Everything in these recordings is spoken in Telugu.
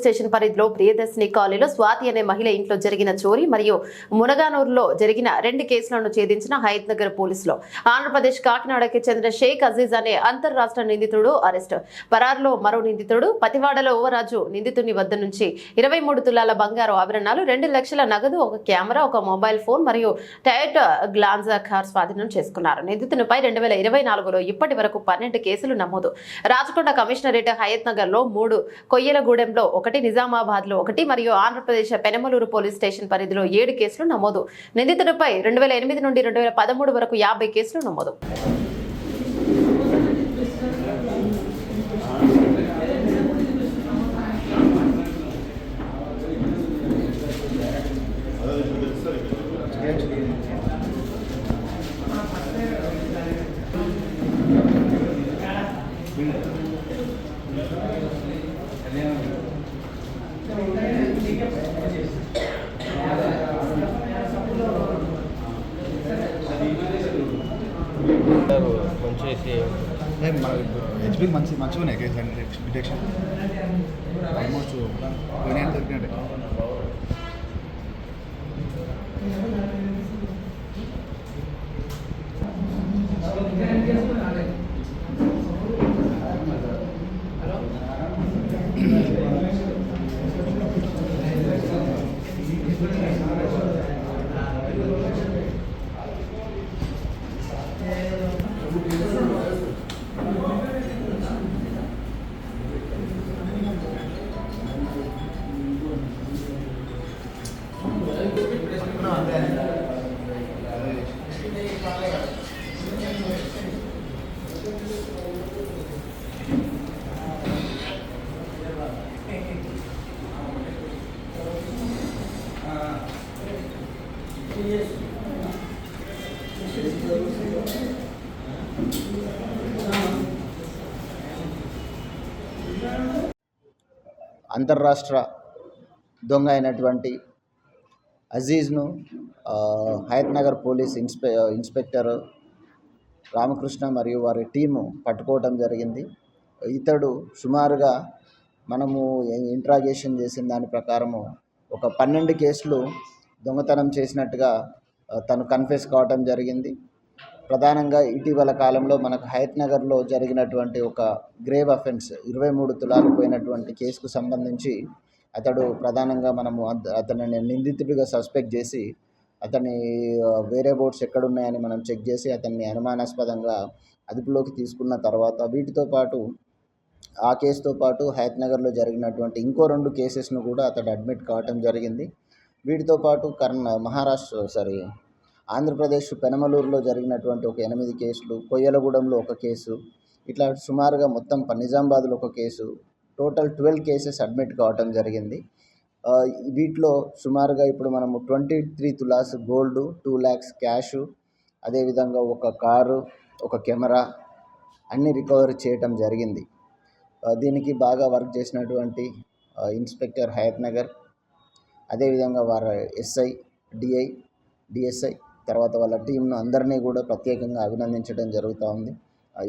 పోలీస్ స్టేషన్ పరిధిలో ప్రియదర్శిని కాలనీలో స్వాతి అనే మహిళ ఇంట్లో జరిగిన చోరీ మరియు మునగానూరులో జరిగిన రెండు కేసులను ఛేదించిన హయత్ నగర్ పోలీసులు. ఆంధ్రప్రదేశ్ కాకినాడకి చెందిన షేక్ అజీజ్ అనే అంతర్రాష్ట్ర నిందితుడు అరెస్ట్. పరారులో మరో నిందితుడు పతివాడలో ఓవరాజు నిందితుని వద్ద నుంచి ఇరవై మూడు తులాల బంగారు ఆభరణాలు రెండు లక్షల నగదు ఒక కెమెరా ఒక మొబైల్ ఫోన్ మరియు టయట్ గ్లాన్జా కార్ స్వాధీనం చేసుకున్నారు. నిందితునిపై రెండు వేల ఇరవై నాలుగులో ఇప్పటి వరకు పన్నెండు కేసులు నమోదు. రాచకొండ కమిషనరేట్ హయత్ నగర్లో మూడు కొయ్యలగూడెంలో ఒకటి నిజామాబాద్లో ఒకటి మరియు ఆంధ్రప్రదేశ్ పెనమలూరు పోలీస్ స్టేషన్ పరిధిలో ఏడు కేసులు నమోదు. నిందితుడిపై రెండు వేల ఎనిమిది నుండి రెండు వేల పదమూడు వరకు యాభై కేసులు నమోదు. మంచి మన హెచ్పి మంచి మంచిగా ఉన్నాయి కేసు డిటెక్షన్. ఆల్మోస్ట్ పోయినా దొరికినట్టే అంతర్రాష్ట్ర దొంగ అయినటువంటి అజీజ్ను హయత్ నగర్ పోలీస్ ఇన్స్పె ఇన్స్పెక్టర్ రామకృష్ణ మరియు వారి టీము పట్టుకోవటం జరిగింది. ఇతడు సుమారుగా మనము ఇంట్రాగేషన్ చేసిన దాని ప్రకారము ఒక పన్నెండు కేసులు దొంగతనం చేసినట్టుగా తను కన్ఫెస్ కావటం జరిగింది. ప్రధానంగా ఇటీవల కాలంలో మనకు హయత్ నగర్లో జరిగినటువంటి ఒక గ్రేవ్ అఫెన్స్ ఇరవై మూడు తులాలు పోయినటువంటి కేసుకు సంబంధించి అతడు ప్రధానంగా మనము అతనిని నిందితుడిగా సస్పెక్ట్ చేసి అతని వేరే బోట్స్ ఎక్కడున్నాయని మనం చెక్ చేసి అతన్ని అనుమానాస్పదంగా అదుపులోకి తీసుకున్న తర్వాత వీటితో పాటు ఆ కేసుతో పాటు హయత్ నగర్లో జరిగినటువంటి ఇంకో రెండు కేసెస్ను కూడా అతడు అడ్మిట్ కావటం జరిగింది. వీటితో పాటు కర్ణ మహారాష్ట్ర సారీ ఆంధ్రప్రదేశ్ పెనమలూరులో జరిగినటువంటి ఒక ఎనిమిది కేసులు కొయ్యలగూడెంలో ఒక కేసు ఇట్లా సుమారుగా మొత్తం నిజామాబాద్లో ఒక case total twelve cases admit కావటం జరిగింది. వీటిలో సుమారుగా ఇప్పుడు మనము twenty three tolas gold two lakhs cash అదేవిధంగా ఒక కారు ఒక కెమెరా అన్ని రికవరీ చేయటం జరిగింది. దీనికి బాగా వర్క్ చేసినటువంటి ఇన్స్పెక్టర్ హయత్ నగర్ అదేవిధంగా వారి ఎస్ఐ డిఐ డిఎస్ఐ తర్వాత వాళ్ళ టీంను అందరినీ కూడా ప్రత్యేకంగా అభినందించడం జరుగుతూ ఉంది.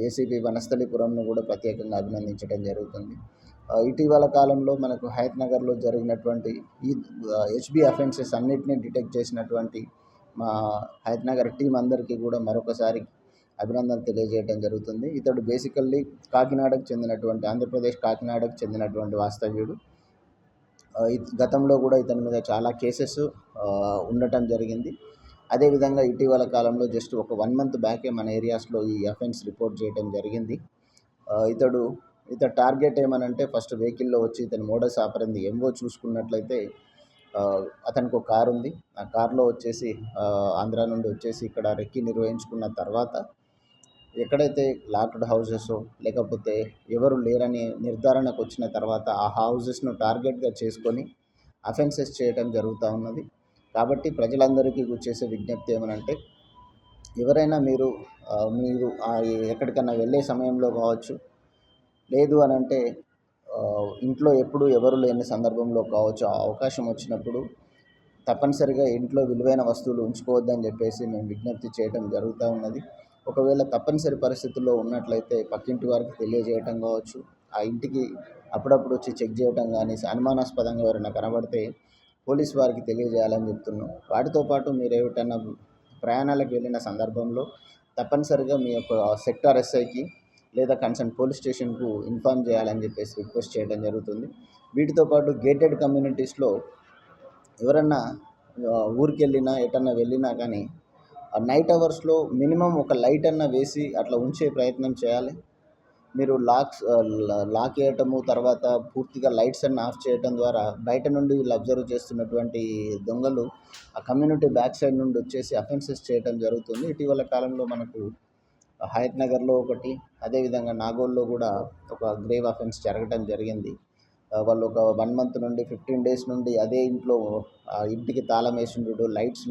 ఏసీపీ వనస్థలిపురంను కూడా ప్రత్యేకంగా అభినందించడం జరుగుతుంది. ఇటీవల కాలంలో మనకు హయత్ నగర్లో జరిగినటువంటి ఈ హెచ్బి అఫెన్సెస్ అన్నిటినీ డిటెక్ట్ చేసినటువంటి మా హయత్ నగర్ టీం అందరికీ కూడా మరొకసారి అభినందనలు తెలియజేయడం జరుగుతుంది. ఇతడు బేసికల్లీ కాకినాడకు చెందినటువంటి ఆంధ్రప్రదేశ్ కాకినాడకు చెందినటువంటి వాస్తవ్యుడు. గతంలో కూడా ఇతని మీద చాలా కేసెస్ ఉండటం జరిగింది. అదేవిధంగా ఇటీవల కాలంలో జస్ట్ ఒక వన్ మంత్ బ్యాకే మన ఏరియాస్లో ఈ అఫెన్స్ రిపోర్ట్ చేయడం జరిగింది. ఇతడు ఇతడు టార్గెట్ ఏమనంటే ఫస్ట్ వెహికల్లో వచ్చి ఇతని మోడల్స్ ఆపరింది. ఎంఓ చూసుకున్నట్లయితే అతనికి ఒక కారు ఉంది ఆ కార్లో వచ్చేసి ఆంధ్ర నుండి వచ్చేసి ఇక్కడ రెక్కి నిర్వహించుకున్న తర్వాత ఎక్కడైతే లాక్డ్ హౌసెస్ లేకపోతే ఎవరు లేరని నిర్ధారణకు వచ్చిన తర్వాత ఆ హౌసెస్ను టార్గెట్గా చేసుకొని అఫెన్సెస్ చేయడం జరుగుతూ ఉన్నది. కాబట్టి ప్రజలందరికీ చేసే విజ్ఞప్తి ఏమనంటే ఎవరైనా మీరు మీరు ఎక్కడికైనా వెళ్ళే సమయంలో కావచ్చు లేదు అని అంటే ఇంట్లో ఎప్పుడు ఎవరు లేని సందర్భంలో కావచ్చు ఆ అవకాశం వచ్చినప్పుడు తప్పనిసరిగా ఇంట్లో విలువైన వస్తువులు ఉంచుకోవద్దని చెప్పేసి మేము విజ్ఞప్తి చేయడం జరుగుతూ ఉన్నది. ఒకవేళ తప్పనిసరి పరిస్థితుల్లో ఉన్నట్లయితే పక్కింటి వారికి తెలియజేయటం కావచ్చు. ఆ ఇంటికి అప్పుడప్పుడు వచ్చి చెక్ చేయటం కానీ అనుమానాస్పదంగా ఎవరైనా కనబడితే పోలీస్ వారికి తెలియజేయాలని చెప్తున్నాం. వాటితో పాటు మీరు ఏమిటన్నా ప్రయాణాలకు వెళ్ళిన సందర్భంలో తప్పనిసరిగా మీ యొక్క సెక్టార్ ఎస్ఐకి లేదా కన్సర్న్ పోలీస్ స్టేషన్కు ఇన్ఫామ్ చేయాలని చెప్పేసి రిక్వెస్ట్ చేయడం జరుగుతుంది. వీటితో పాటు గేటెడ్ కమ్యూనిటీస్లో ఎవరన్నా ఊరికి వెళ్ళినా ఎటన్నా వెళ్ళినా కానీ నైట్ అవర్స్లో మినిమం ఒక లైట్ అన్న వేసి అట్లా ఉంచే ప్రయత్నం చేయాలి. మీరు లాక్స్ లాక్ వేయటము తర్వాత పూర్తిగా లైట్స్ అన్ని ఆఫ్ చేయటం ద్వారా బయట నుండి వీళ్ళు అబ్జర్వ్ చేస్తున్నటువంటి దొంగలు ఆ కమ్యూనిటీ బ్యాక్ సైడ్ నుండి వచ్చేసి అఫెన్సెస్ చేయటం జరుగుతుంది. ఇటీవల కాలంలో మనకు హయత్ నగర్లో ఒకటి అదేవిధంగా నాగోల్లో కూడా ఒక గ్రేవ్ అఫెన్స్ జరగడం జరిగింది. వాళ్ళు ఒక వన్ మంత్ నుండి ఫిఫ్టీన్ డేస్ నుండి అదే ఇంట్లో ఇంటికి తాళం వేసిండు లైట్స్